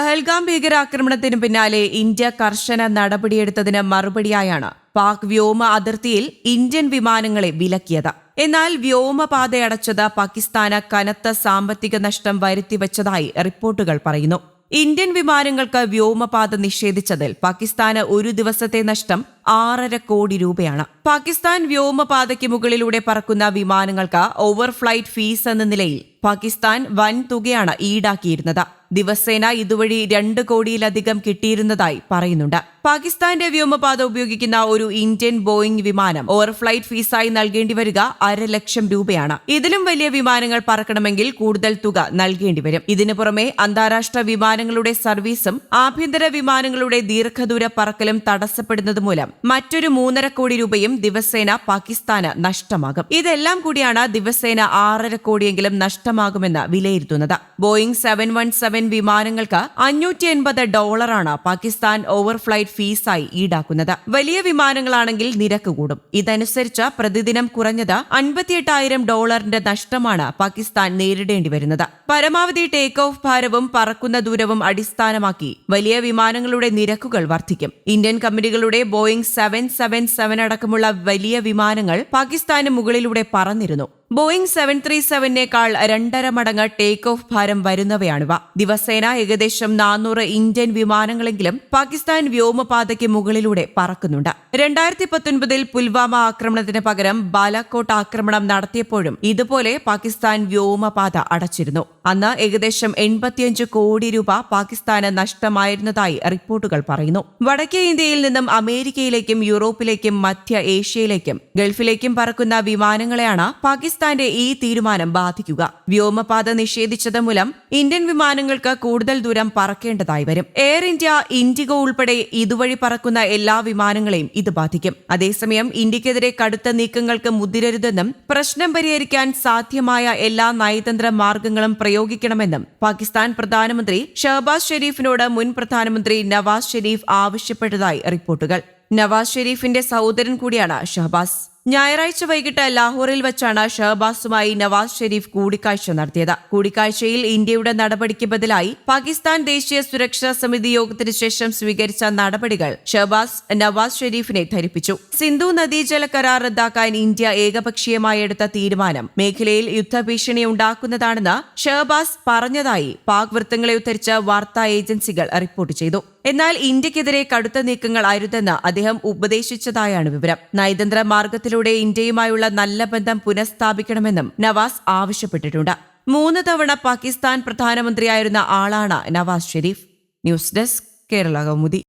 പഹൽഗാം ഭീകരാക്രമണത്തിന് പിന്നാലെ ഇന്ത്യ കർശന നടപടിയെടുത്തതിന് മറുപടിയായാണ് പാക് വ്യോമ അതിർത്തിയിൽ ഇന്ത്യൻ വിമാനങ്ങളെ വിലക്കിയത്. എന്നാൽ വ്യോമപാത അടച്ചത് പാകിസ്ഥാന് കനത്ത സാമ്പത്തിക നഷ്ടം വരുത്തിവച്ചതായി റിപ്പോർട്ടുകൾ പറയുന്നു. ഇന്ത്യൻ വിമാനങ്ങൾക്ക് വ്യോമപാത നിഷേധിച്ചതിൽ പാകിസ്ഥാന് ഒരു ദിവസത്തെ നഷ്ടം ആറര കോടി രൂപയാണ്. പാകിസ്ഥാൻ വ്യോമപാതയ്ക്ക് മുകളിലൂടെ പറക്കുന്ന വിമാനങ്ങൾക്ക് ഓവർ ഫ്ലൈറ്റ് ഫീസ് എന്ന നിലയിൽ പാകിസ്ഥാൻ വൻ തുകയാണ് ഈടാക്കിയിരുന്നത്. ദിവസേന ഇതുവഴി രണ്ട് കോടിയിലധികം കിട്ടിയിരുന്നതായി പറയുന്നുണ്ട്. പാകിസ്ഥാന്റെ വ്യോമപാത ഉപയോഗിക്കുന്ന ഒരു ഇന്ത്യൻ ബോയിംഗ് വിമാനം ഓവർഫ്ലൈറ്റ് ഫീസായി നൽകേണ്ടി വരിക അര ലക്ഷം രൂപയാണ്. ഇതിലും വലിയ വിമാനങ്ങൾ പറക്കണമെങ്കിൽ കൂടുതൽ തുക നൽകേണ്ടി വരും. ഇതിനു പുറമെ അന്താരാഷ്ട്ര വിമാനങ്ങളുടെ സർവീസും ആഭ്യന്തര വിമാനങ്ങളുടെ ദീർഘദൂര പറക്കലും തടസ്സപ്പെടുന്നത് മൂലം മറ്റൊരു മൂന്നര കോടി രൂപയും ദിവസേന പാകിസ്ഥാന് നഷ്ടമാകും. ഇതെല്ലാം കൂടിയാണ് ദിവസേന ആറര കോടിയെങ്കിലും നഷ്ടമാകുമെന്ന് വിലയിരുത്തുന്നത്. ബോയിംഗ് സെവൻ വൺ സെവൻ വിമാനങ്ങൾക്ക് അഞ്ഞൂറ്റി എൺപത് ഡോളറാണ് പാകിസ്ഥാൻ ഓവർ ഓവർഫ്ലൈറ്റ് ഫീസായി ഈടാക്കുന്നത്. വലിയ വിമാനങ്ങളാണെങ്കിൽ നിരക്ക് കൂടും. ഇതനുസരിച്ച് പ്രതിദിനം കുറഞ്ഞത് അൻപത്തിയെട്ടായിരം ഡോളറിന്റെ നഷ്ടമാണ് പാകിസ്ഥാൻ നേരിടേണ്ടി വരുന്നത്. പരമാവധി ടേക്ക് ഓഫ് ഭാരവും പറക്കുന്ന ദൂരവും അടിസ്ഥാനമാക്കി വലിയ വിമാനങ്ങളുടെ നിരക്കുകൾ വർദ്ധിക്കും. ഇന്ത്യൻ കമ്പനികളുടെ ബോയിംഗ് സെവൻ സെവൻ സെവൻ അടക്കമുള്ള വലിയ വിമാനങ്ങൾ പാകിസ്ഥാന് മുകളിലൂടെ പറന്നിരുന്നു. ബോയിംഗ് സെവൻ ത്രീ സെവനേക്കാൾ രണ്ടര മടങ്ങ് ടേക്ക് ഓഫ് ഭാരം വരുന്നവയാണിവ. ദിവസേന ഏകദേശം നാനൂറ് ഇന്ത്യൻ വിമാനങ്ങളെങ്കിലും പാകിസ്ഥാൻ വ്യോമപാതയ്ക്ക് മുകളിലൂടെ പറക്കുന്നുണ്ട്. രണ്ടായിരത്തി പത്തൊൻപതിൽ പുൽവാമ ആക്രമണത്തിന് പകരം ബാലാക്കോട്ട് ആക്രമണം നടത്തിയപ്പോഴും ഇതുപോലെ പാകിസ്ഥാൻ വ്യോമപാത അടച്ചിരുന്നു. അന്ന് ഏകദേശം എൺപത്തിയഞ്ച് കോടി രൂപ പാകിസ്ഥാന് നഷ്ടമായിരുന്നതായി റിപ്പോർട്ടുകൾ പറയുന്നു. വടക്കേ ഇന്ത്യയിൽ നിന്നും അമേരിക്കയിലേക്കും യൂറോപ്പിലേക്കും മധ്യ ഏഷ്യയിലേക്കും ഗൾഫിലേക്കും പറക്കുന്ന വിമാനങ്ങളെയാണ് പാകിസ്ഥാന്റെ ഈ തീരുമാനം ബാധിക്കുക. വ്യോമപാത നിഷേധിച്ചത് മൂലം ഇന്ത്യൻ വിമാനങ്ങൾക്ക് കൂടുതൽ ദൂരം പറക്കേണ്ടതായി വരും. എയർ ഇന്ത്യ ഇൻഡിഗോ ഉൾപ്പെടെ ഇതുവഴി പറക്കുന്ന എല്ലാ വിമാനങ്ങളെയും ഇത് ബാധിക്കും. അതേസമയം ഇന്ത്യക്കെതിരെ കടുത്ത നീക്കങ്ങൾക്ക് മുതിരരുതെന്നും പ്രശ്നം പരിഹരിക്കാൻ സാധ്യമായ എല്ലാ നയതന്ത്ര മാർഗങ്ങളും പ്രയോഗിക്കണമെന്നും പാകിസ്ഥാൻ പ്രധാനമന്ത്രി ഷഹബാസ് ഷെരീഫിനോട് മുൻ പ്രധാനമന്ത്രി നവാസ് ഷെരീഫ് ആവശ്യപ്പെട്ടതായി റിപ്പോർട്ടുകൾ. നവാസ് ഷെരീഫിന്റെ സഹോദരൻ കൂടിയാണ് ഷഹബാസ്. ഞായറാഴ്ച വൈകിട്ട് ലാഹോറിൽ വെച്ചാണ് ഷഹബാസുമായി നവാസ് ഷെരീഫ് കൂടിക്കാഴ്ച നടത്തിയത്. കൂടിക്കാഴ്ചയിൽ ഇന്ത്യയുടെ നടപടിക്ക് ബദലായി പാകിസ്ഥാൻ ദേശീയ സുരക്ഷാ സമിതി യോഗത്തിന് ശേഷം സ്വീകരിച്ച നടപടികൾ ഷഹബാസ് നവാസ് ഷെരീഫിനെ ധരിപ്പിച്ചു. സിന്ധു നദീജല കരാർ റദ്ദാക്കാൻ ഇന്ത്യ ഏകപക്ഷീയമായി എടുത്ത തീരുമാനം മേഖലയിൽ യുദ്ധഭീഷണി ഉണ്ടാക്കുന്നതാണെന്ന് ഷഹബാസ് പറഞ്ഞതായി പാക് വൃത്തങ്ങളെ ഉദ്ധരിച്ച വാർത്താ ഏജൻസികൾ റിപ്പോർട്ട് ചെയ്തു. എന്നാൽ ഇന്ത്യക്കെതിരെ കടുത്ത നീക്കങ്ങൾ ആയിരുന്നെന്ന് അദ്ദേഹം ഉപദേശിച്ചതായാണ് വിവരം. നയതന്ത്ര മാർഗത്തിലൂടെ ഇന്ത്യയുമായുള്ള നല്ല ബന്ധം പുനഃസ്ഥാപിക്കണമെന്നും നവാസ് ആവശ്യപ്പെട്ടിട്ടുണ്ട്. മൂന്ന് തവണ പാകിസ്ഥാൻ പ്രധാനമന്ത്രിയായിരുന്ന ആളാണ് Nawaz Sharif. News desk Kerala Kaumudi.